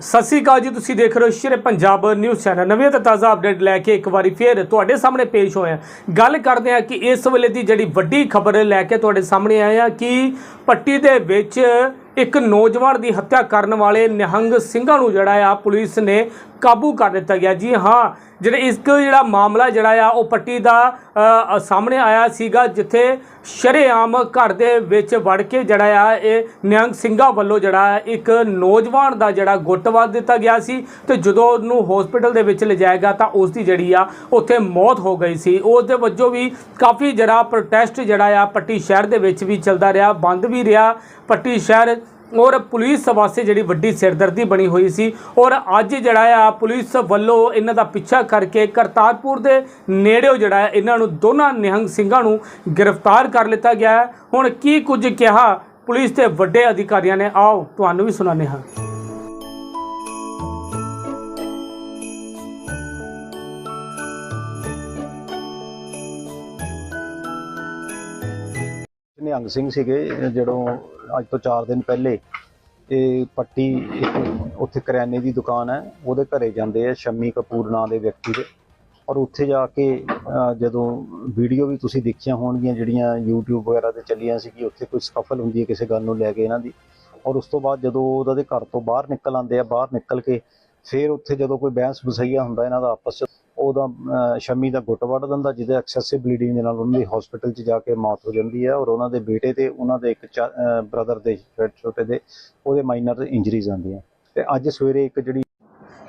ਸਤਿ ਸ਼੍ਰੀ ਅਕਾਲ ਜੀ, ਤੁਸੀਂ ਦੇਖ ਰਹੇ ਹੋ ਸ਼ੇਰੇ ਪੰਜਾਬ ਨਿਊਜ਼ ਚੈਨਲ। ਨਵੀਂ ਤੇ ਤਾਜ਼ਾ ਅਪਡੇਟ ਲੈ ਕੇ ਇੱਕ ਵਾਰੀ ਫੇਰ ਤੁਹਾਡੇ ਸਾਹਮਣੇ ਪੇਸ਼ ਹੋਇਆ ਗੱਲ ਕਰਦੇ ਹਾਂ ਕਿ ਇਸ ਵੇਲੇ ਦੀ ਜਿਹੜੀ ਵੱਡੀ ਖਬਰ ਲੈ ਕੇ ਤੁਹਾਡੇ ਸਾਹਮਣੇ ਆਏ ਹਾਂ ਕਿ ਪੱਟੀ ਦੇ ਵਿੱਚ ਇੱਕ ਨੌਜਵਾਨ ਦੀ ਹੱਤਿਆ ਕਰਨ ਵਾਲੇ ਨਿਹੰਗ ਸਿੰਘਾਂ ਨੂੰ ਜਿਹੜਾ ਆ ਪੁਲਿਸ ਨੇ ਕਾਬੂ ਕਰ ਦਿੱਤਾ ਗਿਆ। ਜੀ ਹਾਂ, ਜਿਹੜੇ ਇਸ ਜਿਹੜਾ ਮਾਮਲਾ ਜਿਹੜਾ ਆ ਉਹ ਪੱਟੀ ਦਾ ਸਾਹਮਣੇ ਆਇਆ ਸੀਗਾ, ਜਿੱਥੇ ਸ਼ਰੇਆਮ ਘਰ ਦੇ ਵਿੱਚ ਵੜ ਕੇ ਜਿਹੜਾ ਆ, ਇਹ ਨਿਹੰਗ ਸਿੰਘਾਂ ਵੱਲੋਂ ਜਿਹੜਾ ਇੱਕ ਨੌਜਵਾਨ ਦਾ ਜਿਹੜਾ ਗੁੱਟ ਵੱਧ ਦਿੱਤਾ ਗਿਆ ਸੀ ਤੇ ਜਦੋਂ ਉਹਨੂੰ ਹਸਪੀਟਲ ਦੇ ਵਿੱਚ ਲਿਜਾਇਆ ਤਾਂ ਉਸ ਦੀ ਜਿਹੜੀ ਆ, ਉੱਥੇ ਮੌਤ ਹੋ ਗਈ ਸੀ। ਉਸ ਦੇ ਵਜੋਂ ਵੀ ਕਾਫੀ ਜਿਹੜਾ ਪ੍ਰੋਟੈਸਟ ਜਿਹੜਾ ਆ, ਪੱਟੀ ਸ਼ਹਿਰ ਦੇ ਵਿੱਚ ਵੀ ਚੱਲਦਾ ਰਿਹਾ, ਬੰਦ ਵੀ ਰਿਹਾ। ਪੱਟੀ ਸ਼ਹਿਰ ਔਰ ਪੁਲਿਸ ਵਾਸਤੇ ਜਿਹੜੀ ਵੱਡੀ ਸਿਰਦਰਦੀ ਬਣੀ ਹੋਈ ਸੀ ਔਰ ਅੱਜ ਜਿਹੜਾ ਆ ਪੁਲਿਸ ਵੱਲੋਂ ਇਹਨਾਂ ਦਾ ਪਿੱਛਾ ਕਰਕੇ ਕਰਤਾਰਪੁਰ ਦੇ ਨੇੜਿਓ ਜਿਹੜਾ ਇਹਨਾਂ ਨੂੰ ਦੋਨਾਂ ਨਿਹੰਗ ਸਿੰਘਾਂ ਨੂੰ ਗ੍ਰਿਫਤਾਰ ਕਰ ਲਿੱਤਾ ਗਿਆ ਹੈ। ਹੁਣ ਕੀ ਕੁਝ ਕਿਹਾ ਪੁਲਿਸ ਦੇ ਵੱਡੇ ਅਧਿਕਾਰੀਆਂ ਨੇ? ਆਓ, ਤੁਹਾਨੂੰ ਵੀ ਸੁਣਾਉਂਦੇ ਹਾਂ। ਨਿਹੰਗ ਸਿੰਘ ਸੀਗੇ, ਜਦੋਂ ਅੱਜ ਤੋਂ 4 ਦਿਨ ਪਹਿਲੇ ਇਹ ਪੱਟੀ ਇੱਕ ਉੱਥੇ ਕਰਿਆਨੇ ਦੀ ਦੁਕਾਨ ਹੈ, ਉਹਦੇ ਘਰੇ ਜਾਂਦੇ ਆ ਸ਼ਮੀ ਕਪੂਰ ਨਾਂ ਦੇ ਵਿਅਕਤੀ ਦੇ। ਔਰ ਉੱਥੇ ਜਾ ਕੇ ਜਦੋਂ ਵੀਡੀਓ ਵੀ ਤੁਸੀਂ ਦੇਖੀਆਂ ਹੋਣਗੀਆਂ, ਜਿਹੜੀਆਂ YouTube ਵਗੈਰਾ ਤੇ ਚੱਲੀਆਂ ਸੀ ਕਿ ਉੱਥੇ ਕੋਈ ਸਫਲ ਹੁੰਦੀ ਹੈ ਕਿਸੇ ਗੱਲ ਨੂੰ ਲੈ ਕੇ ਇਹਨਾਂ ਦੀ। ਔਰ ਉਸ ਤੋਂ ਬਾਅਦ ਜਦੋਂ ਉਹਨਾਂ ਦੇ ਘਰ ਤੋਂ ਬਾਹਰ ਨਿਕਲ ਆਉਂਦੇ ਆ, ਬਾਹਰ ਨਿਕਲ ਕੇ, ਫਿਰ ਉੱਥੇ ਜਦੋਂ ਕੋਈ ਬਹਿਸ ਬਸਈਆ ਹੁੰਦਾ, ਇਹਨਾਂ ਦਾ ਆਪਸ 'ਚ ਉਹਦਾ ਅਹ, ਦਾ ਗੁੱਟ ਵੱਢ ਦਿੰਦਾ ਜਿਹਦੇ ਐਕਸੈਸਿਵ ਬਲੀਡਿੰਗ ਦੇ ਨਾਲ ਉਹਨਾਂ ਦੀ ਹਸਪੀਟਲ 'ਚ ਜਾ ਕੇ ਮੌਤ ਹੋ ਜਾਂਦੀ ਹੈ ਔਰ ਉਹਨਾਂ ਦੇ ਬੇਟੇ ਤੇ ਉਹਨਾਂ ਦੇ ਇੱਕ ਬ੍ਰਦਰ ਦੇ ਛੋਟੇ ਛੋਟੇ ਦੇ ਉਹਦੇ ਮਾਈਨਰ ਇੰਜਰੀਜ਼ ਆਉਂਦੀਆਂ। ਤੇ ਅੱਜ ਸਵੇਰੇ ਇੱਕ ਜਿਹੜੀ